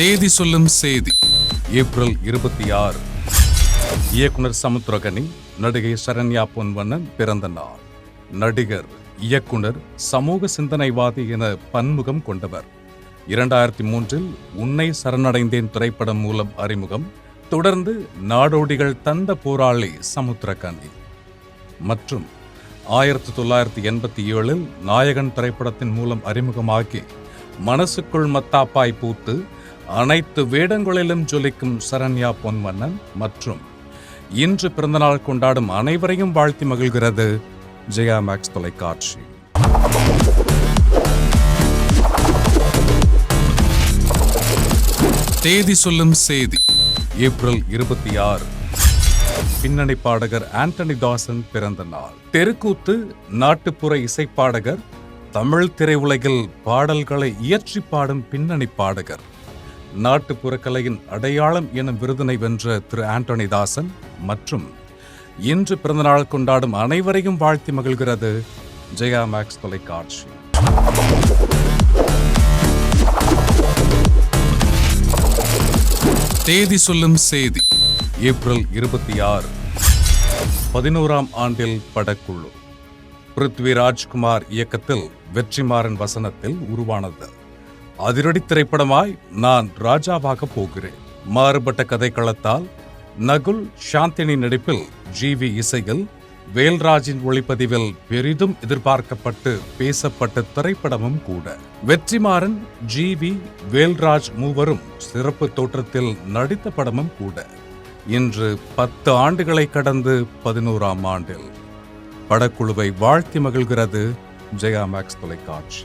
தேதி சொல்லும் செய்தி. ஏப்ரல் இருபத்தி ஆறு. இயக்குனர் சமுத்திரகனி நடிகை சரண்யா பொன்வண்ணன் பிறந்த நாள். நடிகர் இயக்குனர் சமூக சிந்தனைவாதி என பன்முகம் கொண்டவர். இரண்டாயிரத்தி மூன்றில் உன்னை சரணடைந்தேன் திரைப்படம் மூலம் அறிமுகம். தொடர்ந்து நாடோடிகள் தந்த போராளி சமுத்திரகனி. மற்றும் ஆயிரத்தி தொள்ளாயிரத்தி எண்பத்தி ஏழில் நாயகன் திரைப்படத்தின் மூலம் அறிமுகமாகி மனசுக்குள் மத்தாப்பாய் பூத்து அனைத்து வேடங்களிலும் ஜொலிக்கும் சரண்யா பொன்வண்ணன் மற்றும் இன்று பிறந்தநாள் கொண்டாடும் அனைவரையும் வாழ்த்தி மகிழ்கிறது ஜெயா மேக்ஸ் தொலைக்காட்சி. தேதி சொல்லும் செய்தி ஏப்ரல் இருபத்தி ஆறு. பின்னணி பாடகர் ஆண்டனி தாசன் பிறந்த நாள். தெருக்கூத்து நாட்டுப்புற இசைப்பாடகர் தமிழ் திரையுலகில் பாடல்களை இயற்றி பாடும் பின்னணி பாடகர். நாட்டுப்புற கலையின் அடையாளம் எனும் விருதினை வென்ற திரு ஆண்டனி தாசன் மற்றும் இன்று பிறந்தநாள் கொண்டாடும் அனைவரையும் வாழ்த்தி மகிழ்கிறது ஜெயா மேக்ஸ் தொலைக்காட்சி. தேதி சொல்லும் செய்தி ஏப்ரல் இருபத்தி ஆறு பதினோராம் ஆண்டில் படக்குழு. பிருத்விராஜ்குமார் இயக்கத்தில் வெற்றிமாறன் வசனத்தில் உருவானது. அதிரடி திரைப்படமாய் நான் ராஜாவாக போகிறேன். மாறுபட்ட கதைக்களத்தால் நகுல் சாந்தினி நடிப்பில் ஜிவி இசையில் வேல்ராஜின் ஒளிப்பதிவில் பெரிதும் எதிர்பார்க்கப்பட்டு பேசப்பட்ட திரைப்படமும் கூட. வெற்றிமாறன் ஜிவி வேல்ராஜ் மூவரும் சிறப்பு தோற்றத்தில் நடித்த படமும் கூட. இன்று பத்து ஆண்டுகளை கடந்து பதினோராம் ஆண்டில் படக்குழுவை வாழ்த்தி மகிழ்கிறது ஜெயா மேக்ஸ் தொலைக்காட்சி.